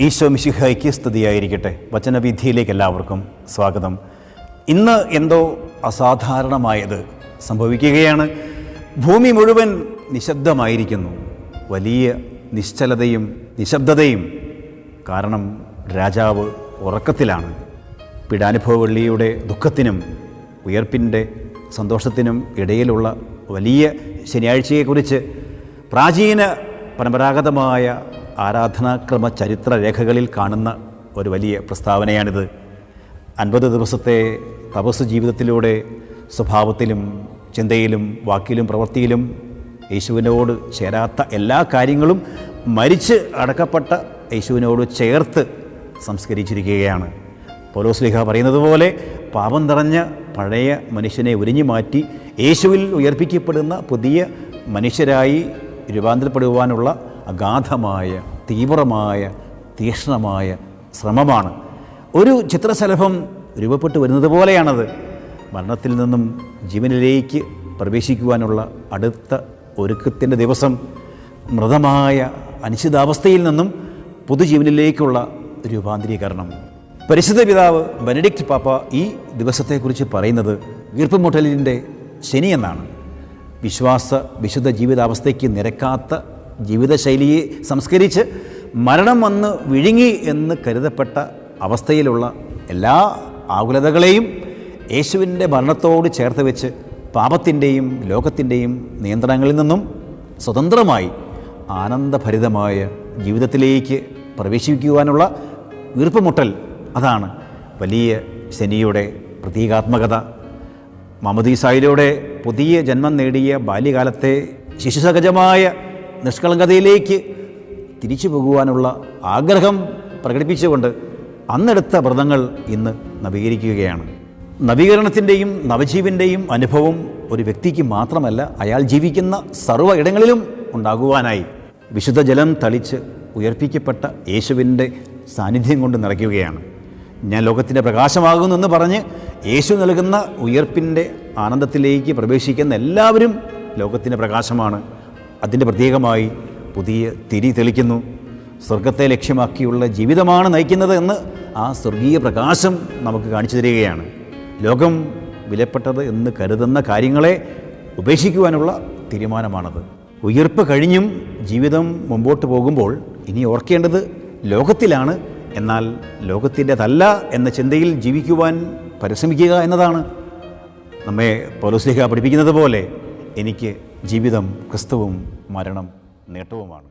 ഈശോ മിശിഹയ്ക്ക് സ്തുതിയായിരിക്കട്ടെ. വചനവിധിയിലേക്ക് എല്ലാവർക്കും സ്വാഗതം. ഇന്ന് എന്തോ അസാധാരണമായത് സംഭവിക്കുകയാണ്. ഭൂമി മുഴുവൻ നിശബ്ദമായിരിക്കുന്നു. വലിയ നിശ്ചലതയും നിശബ്ദതയും. കാരണം രാജാവ് ഉറക്കത്തിലാണ്. പിടാനുഭവവള്ളിയുടെ ദുഃഖത്തിനും ഉയർപ്പിന്റെ സന്തോഷത്തിനും ഇടയിലുള്ള വലിയ ശനിയാഴ്ചയെക്കുറിച്ച് പ്രാചീന പരമ്പരാഗതമായ ആരാധനാക്രമ ചരിത്ര രേഖകളിൽ കാണുന്ന ഒരു വലിയ പ്രസ്താവനയാണിത്. അൻപത് ദിവസത്തെ തപസ് ജീവിതത്തിലൂടെ സ്വഭാവത്തിലും ചിന്തയിലും വാക്കിലും പ്രവൃത്തിയിലും യേശുവിനോട് ചേരാത്ത എല്ലാ കാര്യങ്ങളും മരിച്ച് അടക്കപ്പെട്ട യേശുവിനോട് ചേർത്ത് സംസ്കരിച്ചിരിക്കുകയാണ്. പൗലോസ്ലിഹ പറയുന്നത് പോലെ പാപം നിറഞ്ഞ പഴയ മനുഷ്യനെ ഉരിഞ്ഞു മാറ്റി യേശുവിൽ ഉയർപ്പിക്കപ്പെടുന്ന പുതിയ മനുഷ്യരായി രൂപാന്തരപ്പെടുവാനുള്ള അഗാധമായ തീവ്രമായ തീക്ഷ്ണമായ ശ്രമമാണ്. ഒരു ചിത്രശലഭം രൂപപ്പെട്ടു വരുന്നത് പോലെയാണത്. മരണത്തിൽ നിന്നും ജീവനിലേക്ക് പ്രവേശിക്കുവാനുള്ള അടുത്ത ഒരുക്കത്തിന്റെ ദിവസം മൃതമായ അനിശ്ചിതാവസ്ഥയിൽ നിന്നും പൊതുജീവനിലേക്കുള്ള രൂപാന്തരീകരണം. പരിശുദ്ധ പിതാവ് ബെനഡിക്റ്റ് പാപ്പ ഈ ദിവസത്തെക്കുറിച്ച് പറയുന്നത് വീർപ്പുമുട്ടലിന്റെ ശനി എന്നാണ് വിശ്വാസ വിശുദ്ധ ജീവിതാവസ്ഥയ്ക്ക് നിരക്കാത്ത ജീവിതശൈലിയെ സംസ്കരിച്ച് മരണം വന്ന് വിഴുങ്ങി എന്ന് കരുതപ്പെട്ട അവസ്ഥയിലുള്ള എല്ലാ ആകുലതകളെയും യേശുവിന്റെ മരണത്തോട് ചേർത്ത് വെച്ച് പാപത്തിന്റെയും ലോകത്തിന്റെയും നിയന്ത്രണങ്ങളിൽ നിന്നും സ്വതന്ത്രമായി ആനന്ദഭരിതമായ ജീവിതത്തിലേക്ക് പ്രവേശിക്കുവാനുള്ള വീർപ്പുമുട്ടൽ അതാണ് വലിയ ശനിയുടെ പ്രതീകാത്മകത. മമദീസായിലൂടെ പുതിയ ജന്മം നേടിയ ബാല്യകാലത്തെ ശിശുസഹജമായ നിഷ്കളങ്കതയിലേക്ക് തിരിച്ചു പോകുവാനുള്ള ആഗ്രഹം പ്രകടിപ്പിച്ചുകൊണ്ട് അന്നെടുത്ത വ്രതങ്ങൾ ഇന്ന് നവീകരിക്കുകയാണ്. നവീകരണത്തിന്റെയും നവജീവിന്റെയും അനുഭവം ഒരു വ്യക്തിക്ക് മാത്രമല്ല അയാൾ ജീവിക്കുന്ന സർവ ഇടങ്ങളിലും ഉണ്ടാകുവാനായി. വിശുദ്ധ ജലം തളിച്ച് ഉയർപ്പിക്കപ്പെട്ട യേശുവിന്റെ സാന്നിധ്യം കൊണ്ട് നിറയ്ക്കുകയാണ്. ഞാൻ ലോകത്തിന്റെ പ്രകാശമാകുന്നു എന്ന് പറഞ്ഞ് യേശു നൽകുന്ന ഉയർപ്പിന്റെ ആനന്ദത്തിലേക്ക് പ്രവേശിക്കുന്ന എല്ലാവരും ലോകത്തിന്റെ പ്രകാശമാണ്. അതിന്റെ പ്രത്യേകമായി പുതിയ തിരി തെളിക്കുന്നു. സ്വർഗത്തെ ലക്ഷ്യമാക്കിയുള്ള ജീവിതമാണ് നയിക്കുന്നത് എന്ന് ആ സ്വർഗീയ പ്രകാശം നമുക്ക് കാണിച്ചു തരികയാണ്. ലോകം വിലപ്പെട്ടത് എന്ന് കരുതുന്ന കാര്യങ്ങളെ ഉപേക്ഷിക്കുവാനുള്ള തീരുമാനമാണത്. ഉയർപ്പ് കഴിഞ്ഞും ജീവിതം മുമ്പോട്ട് പോകുമ്പോൾ ഇനി ഓർക്കേണ്ടത് ലോകത്തിലാണ്. എന്നാൽ ലോകത്തിന്റെതല്ല എന്ന ചിന്തയിൽ ജീവിക്കുവാൻ പരിശ്രമിക്കുക എന്നതാണ്. നമ്മെ പൗലോസ്ലിഹ പഠിപ്പിക്കുന്നത് പോലെ എനിക്ക് ജീവിതം ക്രിസ്തുവും മരണം നേട്ടവുമാണ്.